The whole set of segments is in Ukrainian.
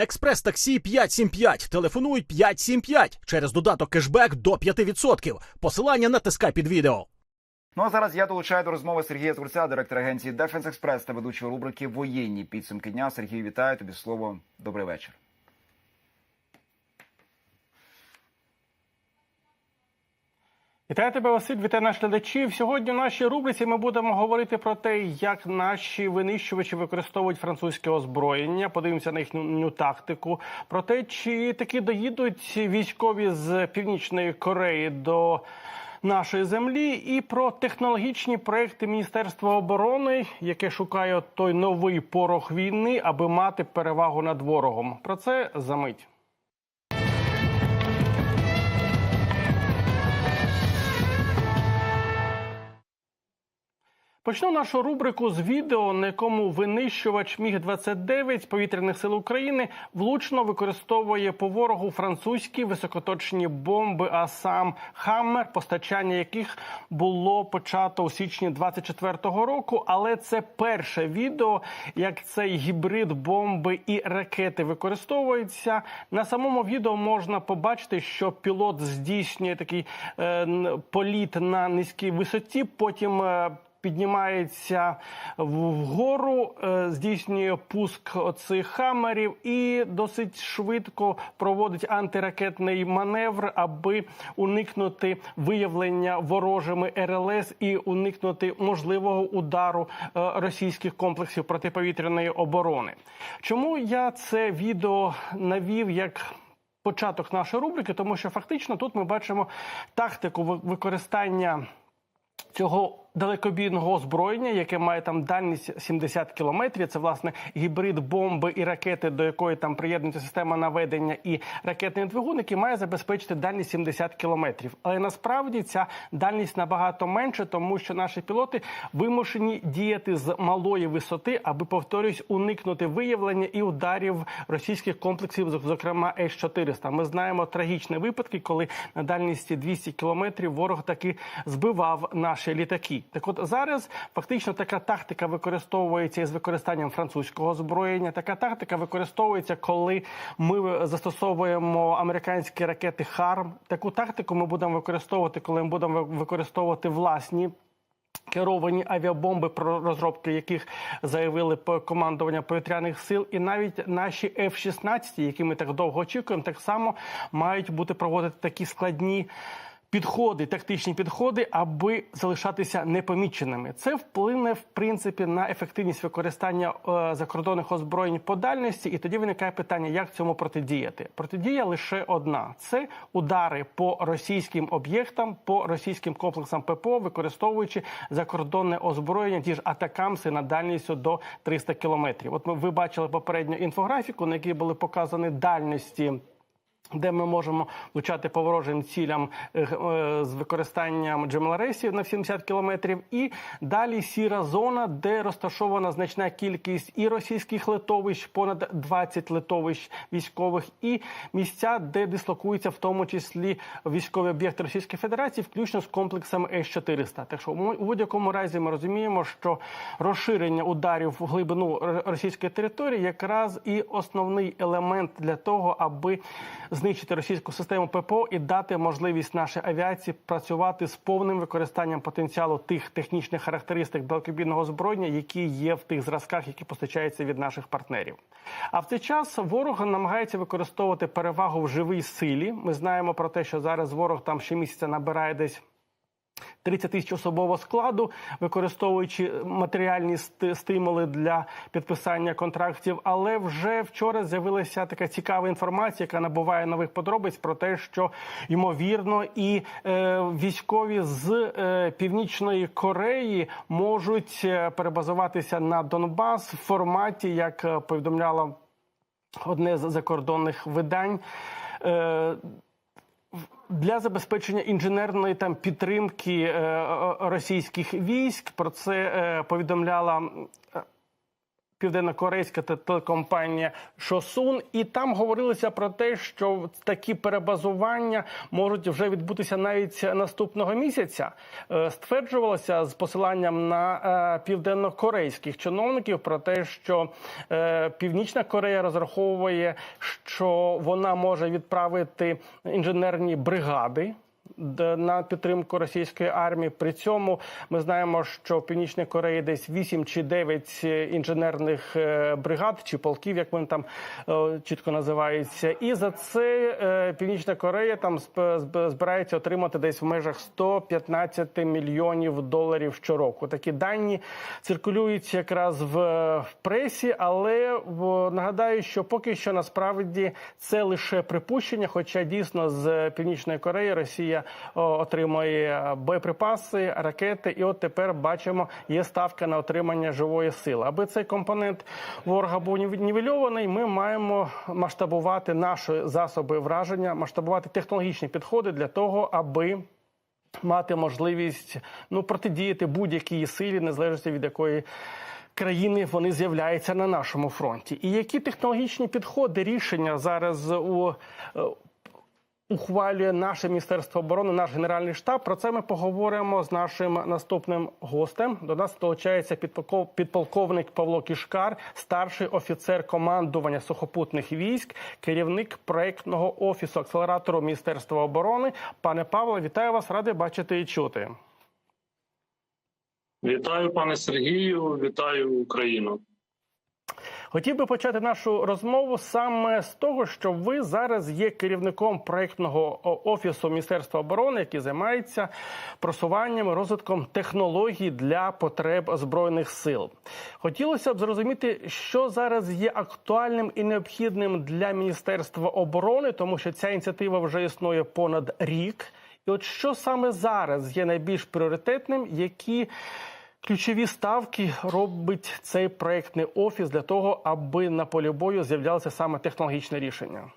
Експрес-таксі 575. Телефонують 575 через додаток кешбек до 5%. Посилання натискай під відео. Ну а зараз я долучаю до розмови Сергія Турця, директора агенції Defense Express та ведучого рубрики Воєнні підсумки дня. Сергій, вітаю тобі слово. Добрий вечір. Вітаю тебе, Василь, вітаю наших глядачів. Сьогодні в нашій рубриці ми будемо говорити про те, як наші винищувачі використовують французьке озброєння. Подивимося на їхню тактику. Про те, чи таки доїдуть військові з північної Кореї до нашої землі, і про технологічні проекти Міністерства оборони, яке шукає той новий порох війни, аби мати перевагу над ворогом. Про це за мить. Почну нашу рубрику з відео, на якому винищувач Міг 29 повітряних сил України влучно використовує по ворогу французькі високоточні бомби, а сам Хаммер, постачання яких було почато у січні 24-го року. Але це перше відео, як цей гібрид бомби і ракети використовується. На самому відео можна побачити, що пілот здійснює такий е, політ на низькій висоті. Потім е, піднімається вгору, е, здійснює пуск оцих хамерів і досить швидко проводить антиракетний маневр, аби уникнути виявлення ворожими РЛС і уникнути можливого удару е, російських комплексів протиповітряної оборони. Чому я це відео навів як початок нашої рубрики? Тому що фактично тут ми бачимо тактику використання цього далекобійного озброєння, яке має там дальність 70 кілометрів. Це власне гібрид бомби і ракети, до якої там приєднується система наведення і ракетний двигун, який має забезпечити дальність 70 кілометрів. Але насправді ця дальність набагато менше, тому що наші пілоти вимушені діяти з малої висоти, аби повторюсь, уникнути виявлення і ударів російських комплексів, зокрема С-400. Ми знаємо трагічні випадки, коли на дальності 200 кілометрів ворог таки збивав наші літаки. Так, от зараз фактично така тактика використовується із використанням французького озброєння. Така тактика використовується, коли ми застосовуємо американські ракети ХАРМ. Таку тактику ми будемо використовувати, коли ми будемо використовувати власні. Керовані авіабомби, про розробки яких заявили командування повітряних сил, і навіть наші F-16, які ми так довго очікуємо, так само мають бути проводити такі складні. Підходи, тактичні підходи, аби залишатися непоміченими. Це вплине в принципі на ефективність використання е, закордонних озброєнь по дальності, і тоді виникає питання, як цьому протидіяти. Протидія лише одна: це удари по російським об'єктам, по російським комплексам ППО, використовуючи закордонне озброєння, ті ж атакамси на дальністю до 300 кілометрів. От ми ви бачили попередню інфографіку, на якій були показані дальності. Де ми можемо влучати по ворожим цілям е, е, з використанням джемларесів на 70 кілометрів, і далі сіра зона, де розташована значна кількість і російських литовищ, понад 20 литовищ військових, і місця, де дислокуються в тому числі військові об'єкти Російської Федерації, включно з комплексом С-400. Так що у будь-якому разі ми розуміємо, що розширення ударів в глибину російської території якраз і основний елемент для того, аби знищити російську систему ППО і дати можливість нашій авіації працювати з повним використанням потенціалу тих технічних характеристик далекобійного озброєння, які є в тих зразках, які постачаються від наших партнерів. А в цей час ворог намагається використовувати перевагу в живій силі. Ми знаємо про те, що зараз ворог там щомісяця набирає десь. 30 тисяч особового складу, використовуючи матеріальні стимули для підписання контрактів. Але вже вчора з'явилася така цікава інформація, яка набуває нових подробиць про те, що ймовірно і е, військові з е, північної Кореї можуть е, перебазуватися на Донбас в форматі, як е, повідомляло одне з закордонних видань. Е, для забезпечення інженерної там підтримки е, е, російських військ про це е, повідомляла. Південнокорейська те- телекомпанія Шосун, і там говорилося про те, що такі перебазування можуть вже відбутися навіть наступного місяця. Е, Стверджувалося з посиланням на е, південнокорейських чиновників про те, що е, Північна Корея розраховує, що вона може відправити інженерні бригади на підтримку російської армії. При цьому ми знаємо, що в Північній Кореї десь 8 чи 9 інженерних е, бригад чи полків, як вони там е, чітко називаються. І за це е, Північна Корея там збирається отримати десь в межах 115 мільйонів доларів щороку. Такі дані циркулюють якраз в пресі, але нагадаю, що поки що насправді це лише припущення, хоча дійсно з Північної Кореї Росія о, отримує боєприпаси, ракети, і от тепер бачимо, є ставка на отримання живої сили. Аби цей компонент ворога був нівельований, ми маємо масштабувати наші засоби враження, масштабувати технологічні підходи для того, аби мати можливість ну протидіяти будь-якій силі, незалежно від якої. Країни вони з'являються на нашому фронті, і які технологічні підходи рішення зараз у е, ухвалює наше міністерство оборони, наш генеральний штаб. Про це ми поговоримо з нашим наступним гостем. До нас долучається підполков- підполковник Павло Кішкар, старший офіцер командування сухопутних військ, керівник проектного офісу акселератору Міністерства оборони. Пане Павло, вітаю вас, радий бачити і чути. Вітаю, пане Сергію, вітаю Україну. Хотів би почати нашу розмову саме з того, що ви зараз є керівником проектного офісу Міністерства оборони, який займається просуванням розвитком технологій для потреб збройних сил. Хотілося б зрозуміти, що зараз є актуальним і необхідним для Міністерства оборони, тому що ця ініціатива вже існує понад рік. І от що саме зараз є найбільш пріоритетним, які Ключові ставки робить цей проектний офіс для того, аби на полі бою з'являлося саме технологічне рішення.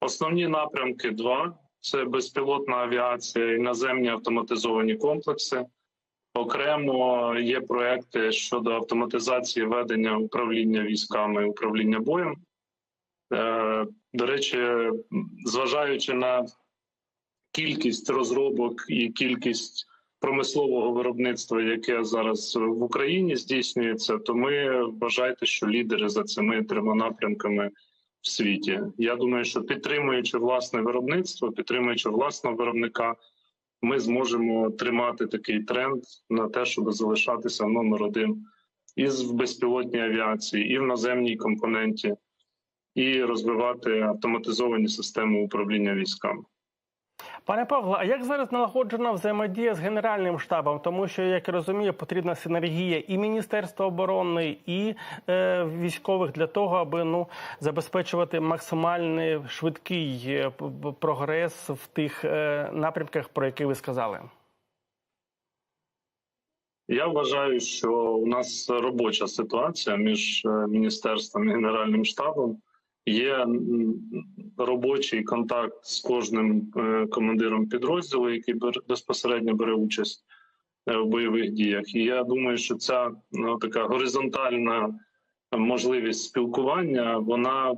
Основні напрямки два: це безпілотна авіація і наземні автоматизовані комплекси. Окремо є проекти щодо автоматизації ведення управління військами, управління боєм. Е, До речі, зважаючи на кількість розробок і кількість промислового виробництва, яке зараз в Україні здійснюється, то ми вважайте, що лідери за цими трьома напрямками в світі. Я думаю, що підтримуючи власне виробництво, підтримуючи власного виробника, ми зможемо тримати такий тренд на те, щоб залишатися номер один і в безпілотній авіації, і в наземній компоненті, і розвивати автоматизовані системи управління військами. Пане Павло, а як зараз налагоджена взаємодія з Генеральним штабом? Тому що, як я розумію, потрібна синергія і Міністерства оборони, і е, військових для того, аби ну забезпечувати максимальний швидкий е, прогрес в тих е, напрямках, про які ви сказали. Я вважаю, що у нас робоча ситуація між е, міністерством і генеральним штабом. Є робочий контакт з кожним е, командиром підрозділу, який безпосередньо бере участь е, в бойових діях. І я думаю, що ця ну, така горизонтальна можливість спілкування вона е,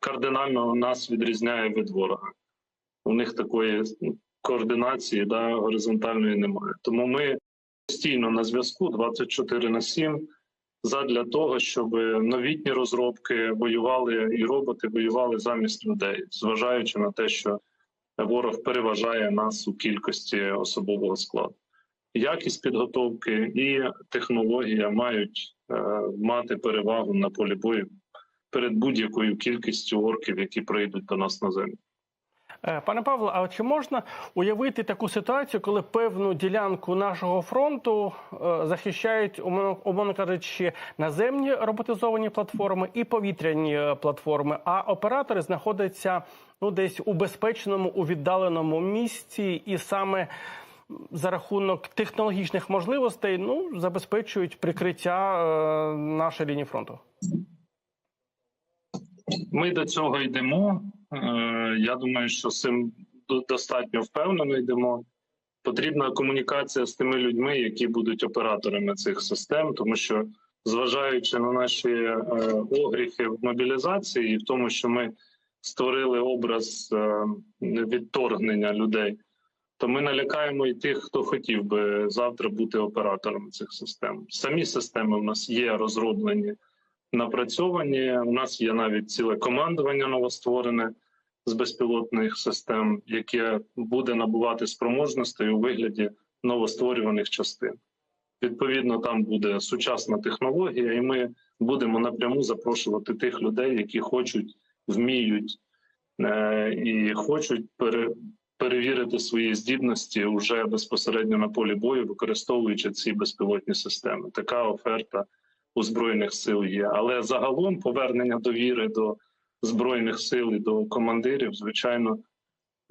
кардинально нас відрізняє від ворога. У них такої координації да, горизонтальної немає. Тому ми постійно на зв'язку 24 на 7 задля того, щоб новітні розробки воювали і роботи воювали замість людей, зважаючи на те, що ворог переважає нас у кількості особового складу. Якість підготовки і технологія мають е, мати перевагу на полі бою перед будь-якою кількістю орків, які прийдуть до нас на землю. Е, Пане Павло, а чи можна уявити таку ситуацію, коли певну ділянку нашого фронту е, захищають, умовно кажучи, наземні роботизовані платформи і повітряні е, платформи, а оператори знаходяться ну десь у безпечному, у віддаленому місці, і саме за рахунок технологічних можливостей ну забезпечують прикриття нашої лінії фронту? Ми до цього йдемо. Е, Я думаю, що з цим достатньо впевнено йдемо. Потрібна комунікація з тими людьми, які будуть операторами цих систем, тому що зважаючи на наші е, огріхи в мобілізації, і в тому, що ми створили образ е, відторгнення людей, то ми налякаємо і тих, хто хотів би завтра бути операторами цих систем. Самі системи в нас є розроблені, напрацьовані. У нас є навіть ціле командування новостворене з безпілотних систем, яке буде набувати спроможностей у вигляді новостворюваних частин. Відповідно, там буде сучасна технологія, і ми будемо напряму запрошувати тих людей, які хочуть, вміють е, і хочуть пере, перевірити свої здібності уже безпосередньо на полі бою, використовуючи ці безпілотні системи. Така оферта у збройних сил є. Але загалом повернення довіри до збройних сил і до командирів, звичайно,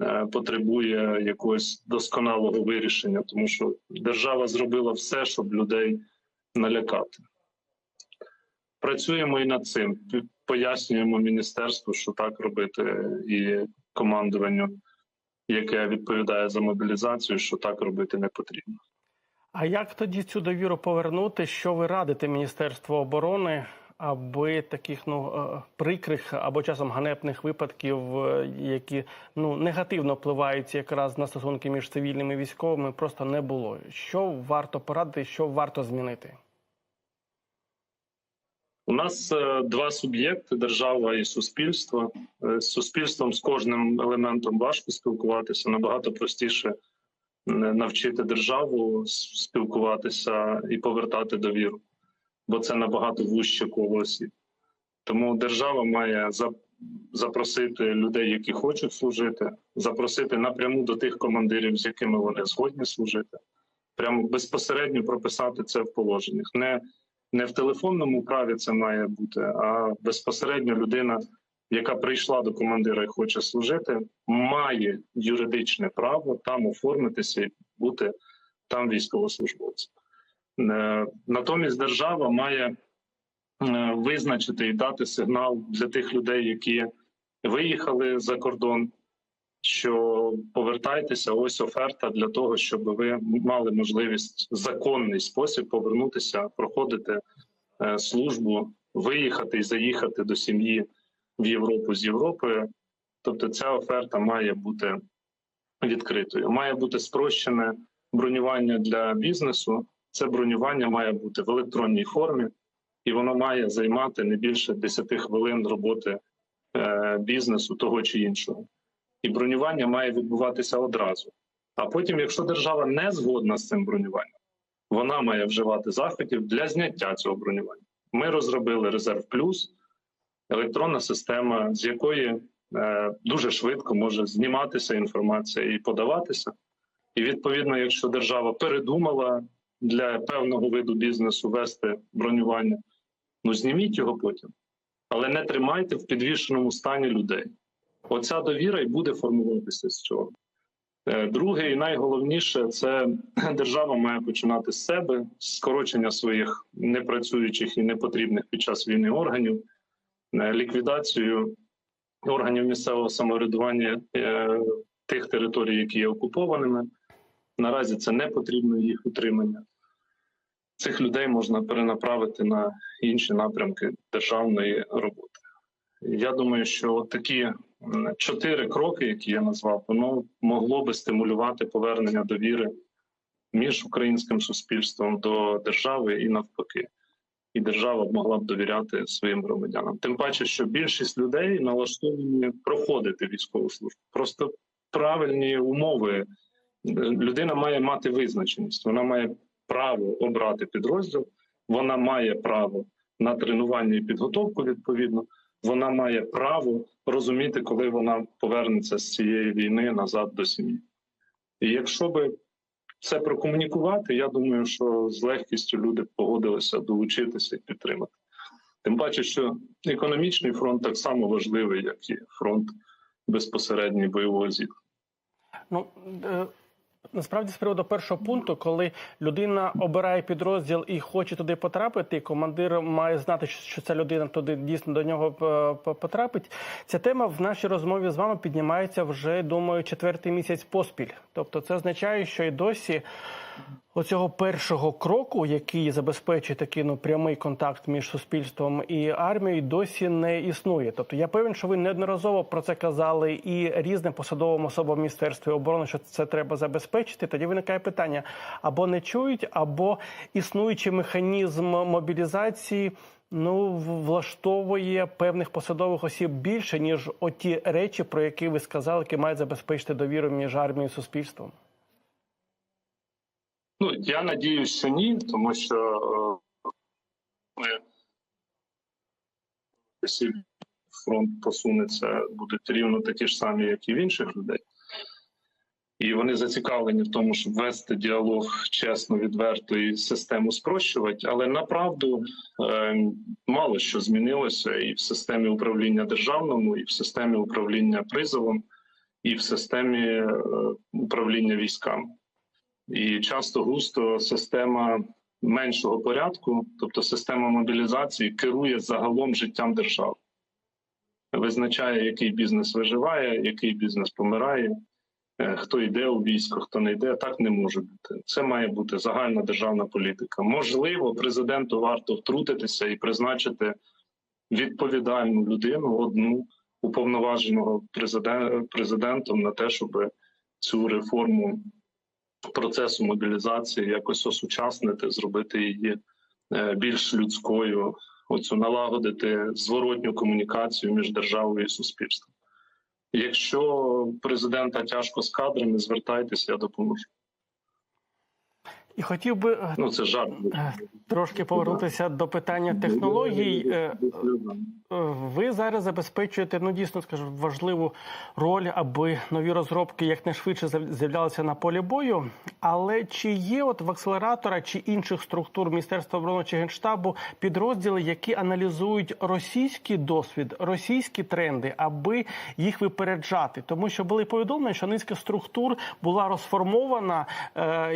е, потребує якогось досконалого вирішення, тому що держава зробила все, щоб людей налякати. Працюємо і над цим. Пояснюємо міністерству, що так робити, і командуванню, яке відповідає за мобілізацію, що так робити не потрібно. А як тоді цю довіру повернути? Що ви радите Міністерству оборони, аби таких ну е, прикрих або часом ганебних випадків, е, які ну негативно впливають якраз на стосунки між цивільними і військовими, просто не було? Що варто порадити, що варто змінити? У нас е, два суб'єкти: держава і суспільство. З суспільством з кожним елементом важко спілкуватися. Набагато простіше навчити державу спілкуватися і повертати довіру, бо це набагато вужче коло. Тому держава має запросити людей, які хочуть служити, запросити напряму до тих командирів, з якими вони згодні служити, прямо безпосередньо прописати це в положеннях. Не не в телефонному праві це має бути, а безпосередньо людина, яка прийшла до командира і хоче служити, має юридичне право там оформитися і бути там військовослужбовцем. Е, Натомість держава має е, визначити і дати сигнал для тих людей, які виїхали за кордон. Що повертайтеся, ось оферта для того, щоб ви мали можливість законний спосіб повернутися, проходити е, службу, виїхати і заїхати до сім'ї в Європу з Європи. Тобто, ця оферта має бути відкритою. Має бути спрощене бронювання для бізнесу. Це бронювання має бути в електронній формі, і воно має займати не більше 10 хвилин роботи е, бізнесу того чи іншого і бронювання має відбуватися одразу. А потім, якщо держава не згодна з цим бронюванням, вона має вживати заходів для зняття цього бронювання. Ми розробили резерв плюс, електронна система, з якої е, дуже швидко може зніматися інформація і подаватися. І відповідно, якщо держава передумала для певного виду бізнесу вести бронювання, ну зніміть його потім, але не тримайте в підвішеному стані людей. Оця довіра і буде формуватися з цього. Е, Друге, і найголовніше, це держава має починати з себе, скорочення своїх непрацюючих і непотрібних під час війни органів, ліквідацію органів місцевого самоврядування е, тих територій, які є окупованими. Наразі це не потрібно їх утримання. Цих людей можна перенаправити на інші напрямки державної роботи. Я думаю, що такі чотири кроки, які я назвав, воно могло би стимулювати повернення довіри між українським суспільством до держави і навпаки. І держава могла б довіряти своїм громадянам. Тим паче, що більшість людей налаштовані проходити військову службу. Просто правильні умови. Людина має мати визначеність, вона має право обрати підрозділ, вона має право на тренування і підготовку відповідно вона має право розуміти, коли вона повернеться з цієї війни назад до сім'ї. І якщо би це прокомунікувати, я думаю, що з легкістю люди погодилися долучитися і підтримати. Тим паче, що економічний фронт так само важливий, як і фронт безпосередньої бойового зіткнення. Ну е, Насправді, з приводу першого пункту, коли людина обирає підрозділ і хоче туди потрапити, командир має знати, що ця людина туди дійсно до нього е, потрапить. Ця тема в нашій розмові з вами піднімається вже, думаю, четвертий місяць поспіль. Тобто, це означає, що і досі оцього першого кроку, який забезпечує такий ну прямий контакт між суспільством і армією, досі не існує. Тобто я певен, що ви неодноразово про це казали і різним посадовим особам міністерства оборони, що це треба забезпечити. Тоді виникає питання: або не чують, або існуючий механізм мобілізації. Ну, влаштовує певних посадових осіб більше ніж оті речі, про які ви сказали, які мають забезпечити довіру між армією і суспільством. Ну я надіюсь, що ні, тому що е, ми фронт посунеться, будуть рівно такі ж самі, як і в інших людей. І вони зацікавлені в тому, щоб вести діалог чесно, відверто і систему спрощувати. Але направду е, мало що змінилося і в системі управління державному, і в системі управління призовом, і в системі е, управління військами. І часто густо система меншого порядку, тобто система мобілізації, керує загалом життям держави, визначає, який бізнес виживає, який бізнес помирає, е, хто йде у військо, хто не йде. Так не може бути. Це має бути загальна державна політика. Можливо, президенту варто втрутитися і призначити відповідальну людину, одну уповноваженого президентом на те, щоб цю реформу процесу мобілізації якось осучаснити, зробити її е, більш людською, оцю налагодити зворотню комунікацію між державою і суспільством. Якщо президента тяжко з кадрами, звертайтеся, я допоможу. І хотів би е, Ну це жарт. Е, Трошки повернутися до питання технологій. Е, Ви зараз забезпечуєте ну дійсно скажу важливу роль, аби нові розробки якнайшвидше з'яв- з'являлися на полі бою. Але чи є от в акселератора чи інших структур Міністерства оборони чи генштабу підрозділи, які аналізують російський досвід, російські тренди, аби їх випереджати? Тому що були повідомлення, що низка структур була розформована,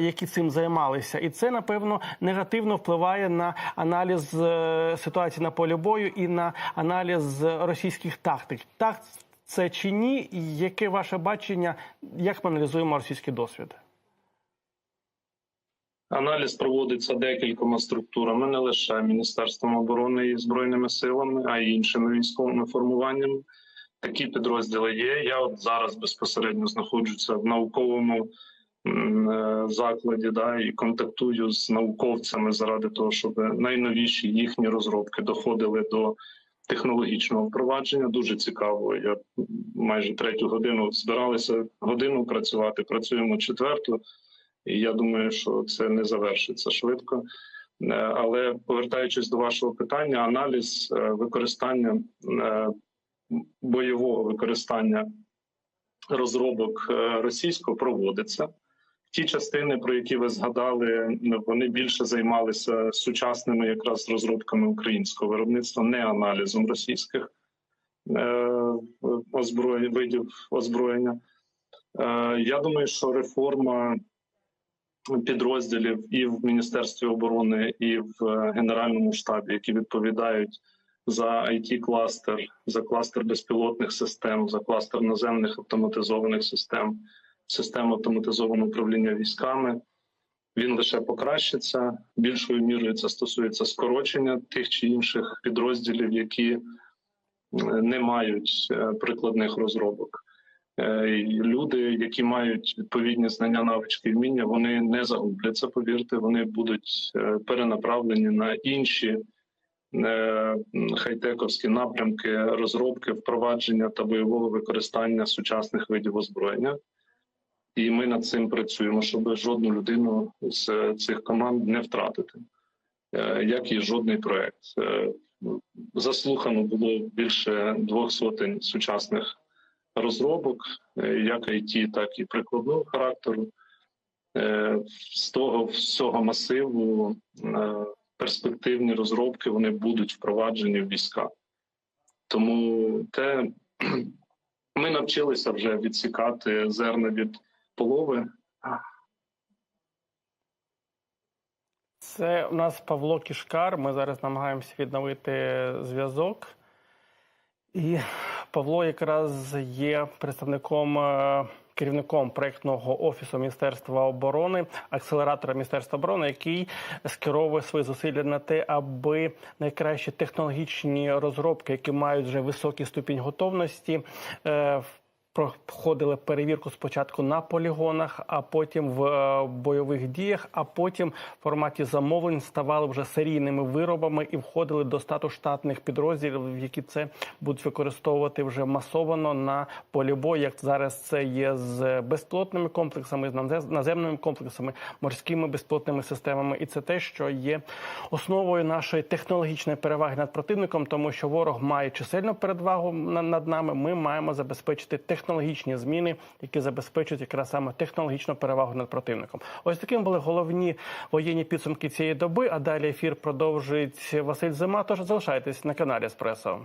які цим займалися, і це напевно негативно впливає на аналіз е, ситуації на полі бою і на аналіз російських тактик. Так це чи ні? Яке ваше бачення, як ми аналізуємо російський досвід? Аналіз проводиться декількома структурами, не лише Міністерством оборони і збройними силами, а й іншими військовими формуваннями. Такі підрозділи є. Я от зараз безпосередньо знаходжуся в науковому е, закладі, да, і контактую з науковцями заради того, щоб найновіші їхні розробки доходили до технологічного впровадження. Дуже цікаво. Я майже третю годину збиралися годину працювати. Працюємо четверту. І я думаю, що це не завершиться швидко. Е, Але повертаючись до вашого питання, аналіз е, використання е, бойового використання розробок е, російського проводиться. Ті частини, про які ви згадали, вони більше займалися сучасними якраз розробками українського виробництва, не аналізом російських е, озброєнь, видів озброєння. Е, Я думаю, що реформа підрозділів і в Міністерстві оборони, і в Генеральному штабі, які відповідають за it кластер за кластер безпілотних систем, за кластер наземних автоматизованих систем, систем автоматизованого управління військами. Він лише покращиться. Більшою мірою це стосується скорочення тих чи інших підрозділів, які е, не мають е, прикладних розробок. Е, Люди, які мають відповідні знання, навички, вміння, вони не загубляться. Повірте, вони будуть перенаправлені на інші хай-тековські напрямки розробки, впровадження та бойового використання сучасних видів озброєння. І ми над цим працюємо, щоб жодну людину з цих команд не втратити, Е, як і жодний проект. Е, Заслухано було більше двох сотень сучасних розробок, е, як IT, так і прикладного характеру. З того всього масиву перспективні розробки вони будуть впроваджені в війська. Тому те ми навчилися вже відсікати зерна від полови. Це у нас Павло Кішкар. Ми зараз намагаємося відновити зв'язок. І Павло якраз є представником е, керівником проєктного офісу Міністерства оборони, акселератора Міністерства оборони, який скеровує свої зусилля на те, аби найкращі технологічні розробки, які мають вже високий ступінь готовності, е, проходили перевірку спочатку на полігонах, а потім в е, бойових діях, а потім в форматі замовлень ставали вже серійними виробами і входили до стату штатних підрозділів, які це будуть використовувати вже масовано на полі бою. Як зараз це є з безпілотними комплексами, з назе- наземними комплексами, морськими безпілотними системами, і це те, що є основою нашої технологічної переваги над противником, тому що ворог має чисельну передвагу на- над нами. Ми маємо забезпечити технологічні зміни, які забезпечують якраз саме технологічну перевагу над противником. Ось таким були головні воєнні підсумки цієї доби. А далі ефір продовжить Василь Зима. Тож залишайтесь на каналі Еспресо.